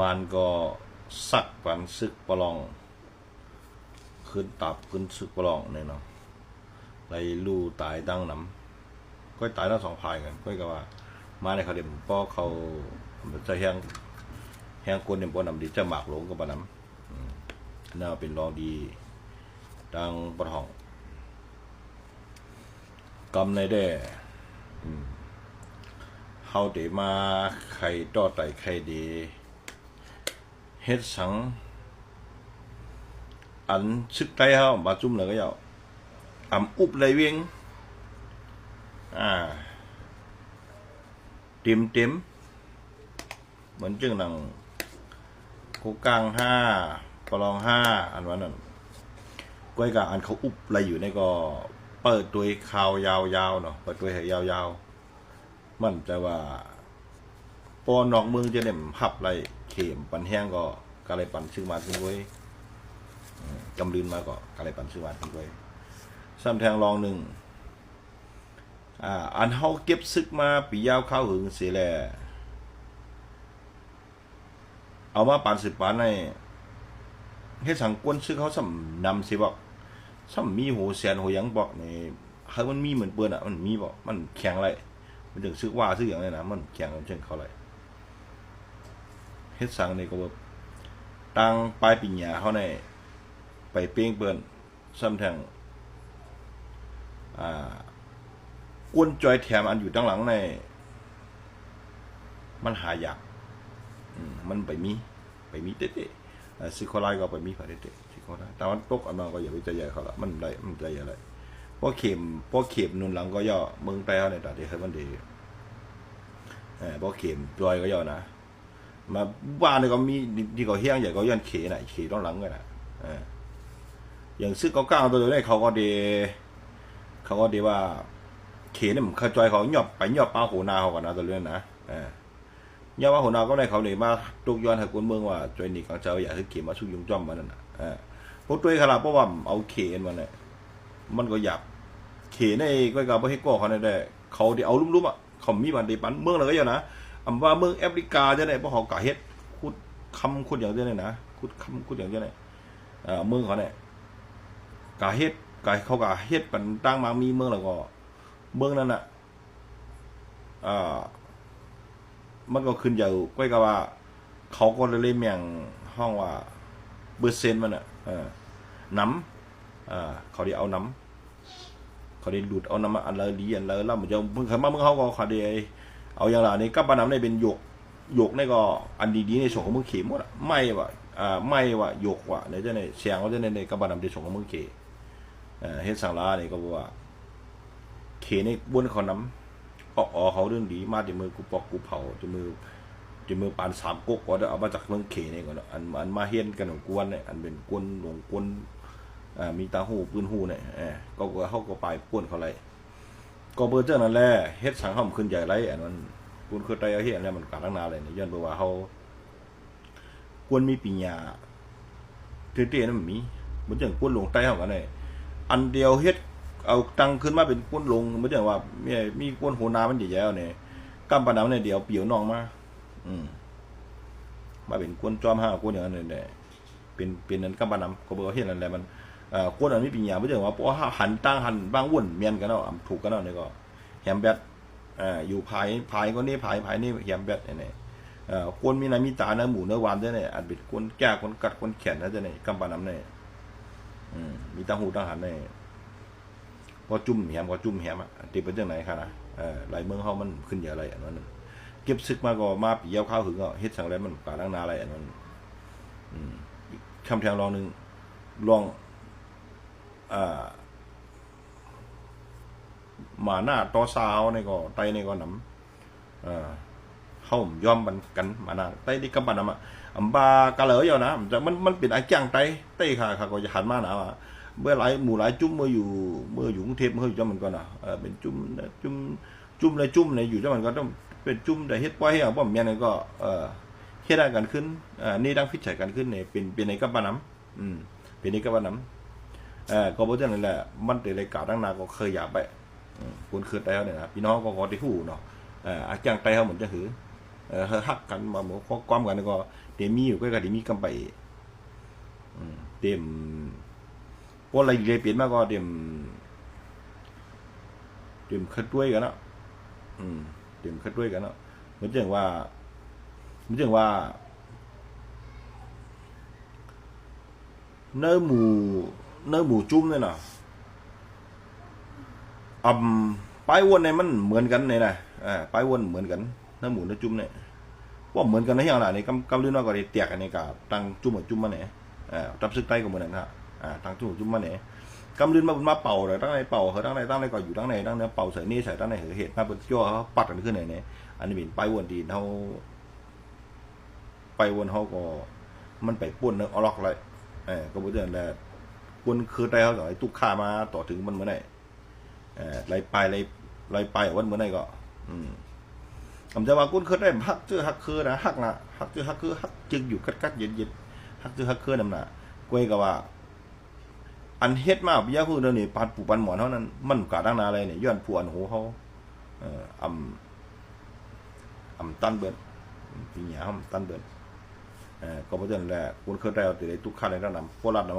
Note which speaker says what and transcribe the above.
Speaker 1: มันก็สักปันซึกปลอง ขึ้นตับขึ้นซึกปลองเนี่ยเนาะไรลู่ตายตั้งน้ำก็ตายทั้งสองพายกันก็ก็ว่า มาในเขาเด่มป้อเขาจะแห้งแห้งกวนเด่มป้อนำดีจะหมากหลงกับปน้ำน่าเป็นรองดีดังปะทองกำในแด่เฮาเดมาไข่ต่อไตไข่ดี เฮ็ดสัง อันซึกไตเฮามาจุ่มเลยก็ยาวอำอุบเลยเวียงอ่า เต็มเต็มเหมือนจึงหนังกูกลางห้าปลองห้าอันวันนั้นก้อยกะอันเขาอุบอะไรอยู่ในก็เปิดตัวข่าวยาวๆเนาะเปิดตัวให้ยาวๆ มันจะว่าปอนอกเมืองจะเน่มหับอะไร เข็มปันแห้งก็กะไรปันชื่อมาทิ้งไว้กำลืนมาก็กะไรปันชื่อมาทิ้งไว้ซ้ำแทงรองหนึ่งอ่าอันเฮาเก็บซึกมาปียาวเข้าหึงเสียแลเอามาปานสิบปานในเฮ็ดสังกวนซึกเขาสำนำสิบอกสำมีโหแสนโหยังบอกนี่เฮ้ยมันมีเหมือนเปิ้นอะมันมีบอกมันแข็งไรมันถึงซึกว่าซึกอย่างนี้นะมันแข็งเช่นเขาไร เฮ็ดสังนี่ก็แบบตั้งปลายปีหญ้าเขาในไปเป้งเปิ้นซ้ำแทงอ่ากวนจอยแถมอันอยู่ตั้งหลังใน มันหายากมันไปมี ไปมีเตะเอ่อซิโคไลก็ไปมีผ่าเตะซิโคไลแต่วันตกอันนั้นก็อย่าไปใจใหญ่เขาละมันได้มันใจใหญ่เลยเพราะเข็มเพราะเข็มนุนหลังก็ย่อเมืองไต้เขาในตาเดียวมันดีเออพราะเข็มจอยก็ย่อนะ มาบ้านนี่ก็มีที่ก็เฮียงใหญ่ก็ย้อนเขน่ะเขต้องหลังกันนะอย่างซื้อเก้าๆตัวเดียวเนี่ยเขาก็เดเขาก็เดว่าเขเนี่ยมันเขาจอยเขาหยอบไปหยอบป้าโหนาเขาก่อนนะตัวเรื่องนะเออยอบป้าโหนาก็ได้เขาเลยมาตุกย้อนให้คนเมืองว่าจอยนี่กังเจ้าอยากให้เขมาชุกยุงจ้อมมันนั่นน่ะเออพวกตัวขนาดเพราะว่าเอาเขนมันเนี่ยมันก็หยาบเขนในก็กับให้ก่อเขาได้เขาที่เอาลุ่มๆอะเขามีมันดีปันเมืองอะไรก็อย่างนะ อำว่าเมืองแอฟริกาจะไหนเพราะเขากะเฮ็ดคุดคำคุดอย่างเดียวเนี่ยนะคุดคำคุดอย่างเดียวเนี่ยเออเมืองเขาเนี่ยกะเฮ็ดกะเขากะเฮ็ดปันตั้งมามีเมืองแล้วก็ เมืองนั้นอะอ่ามันก็ขึ้นอยู่ก้อยกับว่า เขาก็เลยเมียงห้องว่าเบอร์เซนมันอะเออน้ำอ่าเขาได้เอาน้ำเขาได้ดูดเอาน้ำอันละดีอันละแล้วมันจะเพิ่งเคยมาเมื่อเขาก็ขาได้ เอาอย่างไรนี่กับปาน้ำในเป็นหยกหยกนี่ก็อันดีๆในส่วนของมือเขมหมดอะไม่ว่าอ่าไม่ว่าหยกว่ะในเจ้าในเสียงเขาจะในในกบปาน้ำในส่วนของมือเขมเฮ็ดสังลาเนี่ก็บอกว่า เขในบนเขาน้ำออกออเขาเรื่องดีมาจากมือกูปอกกูเผาจากมือจากมือปานสามก๊กก็ได้เอามาจากเมืองเขนี่ก่อนอันอันมาเฮียนกันของกวนเนี่ยอันเป็นกวนหลวงกวนอ่ามีตาหูปืนหูเนี่ยเออก็ก็เขาก็ไปกวนเขาเลย ก็เบอร์เจ้านั่นแหละเฮ็ดสังห้อมขึ้นใหญ่ไรอันนั้นกวนคือไตเอาเฮียนแล้มันกาตั้งนานเลยเนี่ยย้อนเบอร์ว่าเขากวนมีปีญญาเตี้ยๆนั่นมีเหมือนอย่างกวนลงไตเขากันเนี่ยอันเดียวเฮ็ดเอาตังขึ้นมาเป็นกุ้นลงไม่ใช่ว่ามีมีกุ้นโหนามันใหญ่ๆเนี่ยกำปะน้ำเนี่ยเดียวเปียวน้องมาอืมมาเป็นกุ้นจอมห้ากุ้นอย่างนั้นเนี่ยเป็นเป็นนั้นกำปะน้ำก็บอกเห็นอะไรมันเอ่อก้นอันนี้ปีญญาไม่ใช่ว่าเพราะว่าหันตั้งหันบางวุ่นเมียนกันเนาะถูกกันเนาะเนี่ยก็แฮมแบทอ่าอยู่ภายภายก็นี่ภายภายนี่แฮมแบทเนี่ยเอ่อก้นมีน้ำมีตาเนื้อหมูเนื้อวานเนี่ยอันเป็นก้นแก้ก้นกัดก้นแขนนะจะเนี่ยกำปะน้ำเนี่ยอืมมีตาหูตาหันเนี่ยพอจุ่มแหมก็จุ่มแหมอะติเป็นจังไหนคะนะเออหลายเมืองเฮามันขึ้นอย่างไรอันนั้นเก็บซึกมาก็มาปียาวข้าวหึงก็เฮ็ดสังแล้วมันกาลังนาอะไรอันนั้นอืมคำแทงลองหนึ่งลอง มาหน้าต่อสาวในก็ไตในก็นำเออเฮายอมมันกันมาหน้าไตนี่กำบันนำอะอำบากะเหลออยู่นะมันจะมันมันเป็นไอ้จ้างไตไตค่ะค่ะก็จะหันมาหนาว่าเมื่อหลายหมู่หลายจุ่มเมื่ออยู่เมื่ออยู่กรุงเทพเมื่ออยู่จังมันก็นะเออเป็นจุ่มจุ่มจุ่มเลยจุ่มเลยอยู่จังมันก็ต้องเป็นจุ่มแต่เฮ็ดปล่อยให้เอาบ่แม่นก็เออเฮ็ดได้กันขึ้นอ่านี่ดังฟิตใช้กันขึ้นเนี่ยเป็นเป็นในกับบ้านน้ำอืมเป็นในกับบ้านน้ำ เออก็บ่จังนั่นแหละมันแต่รายการตั้งนานก็เคยอยากไปคุณคือไต้เฮาเนี่ยนะพี่น้องก็ขอที่ฮู้เนาะเอออาจางไต้เฮาเหมือนจะหือเออฮักกันมาหมข้อความกันก็เดมีอยู่ก็ก็เดมีกำไปอืมเต็มพวกอะไรเลยเปลี่ยนมาก็เต็มเต็มคัดด้วยกันเนาะอืมเต็มคัดด้วยกันเนาะเหมือนอย่างว่าเหมือนอย่างว่าเนื้อหมู เนื้อหมูจุ้มเนี่ยนะอ่ำปลายวนเนี่ยมันเหมือนกันเนี่ยนะอ่าปลายวนเหมือนกันเนื้อหมูเนื้อจุ้มเนี่ยว่าเหมือนกันนะอย่างไรในกำกำลื่นว่าก็ได้เตียกกันในกับตังจุ้มกับจุ้มมาเนี่ยอ่าตับซึกใต้ก็เหมือนกันครับอ่าตังจุ้มกับจุ้มมาเนี่ยกำลื่นมามาเป่าเลยตั้งในเป่าเขาตั้งในตั้งในก็อยู่ตั้งในตั้งในเป่าใส่นี่ใส่ตั้งในเหตุมาเป็นจ้อเขาปัดกันขึ้นไหนเนี่ยอันนี้เป็นปลายวนดีเขาไปวนเขาก็มันไปป่วนเนื้ออล็อกเลยเออก็บ่เดือนและคว รคือได้เขาก็ไอ้ตุกค่ามาต่อถึงมันเมื่อไหร่เออไล่ไปไล่ไล่ไปวันเมื่อไหร่ก็ อืมผมจะว่าคุณคือได้ฮักชื่อฮักคือนะฮักนะฮักชื่อฮักคือฮักจึงอยู่กัดกัดเย็นเย็นฮักชื่อฮักคือนํน่ะกวยก็ว่า อันเฮ็ดมาบิยาผู้เดี๋ยวนี้ปานปูปันหมอนเท่านั้นมันกะดังนาอะไรเนี่ยย้อนผู้อันโหเขาเอ่ออำอำตันเบิดปีหยาอำตันเบิด ก็เพราะฉะนั้นแหละคุณเคยได้เอาแต่ได้ทุกขั้นในระดับโคราชน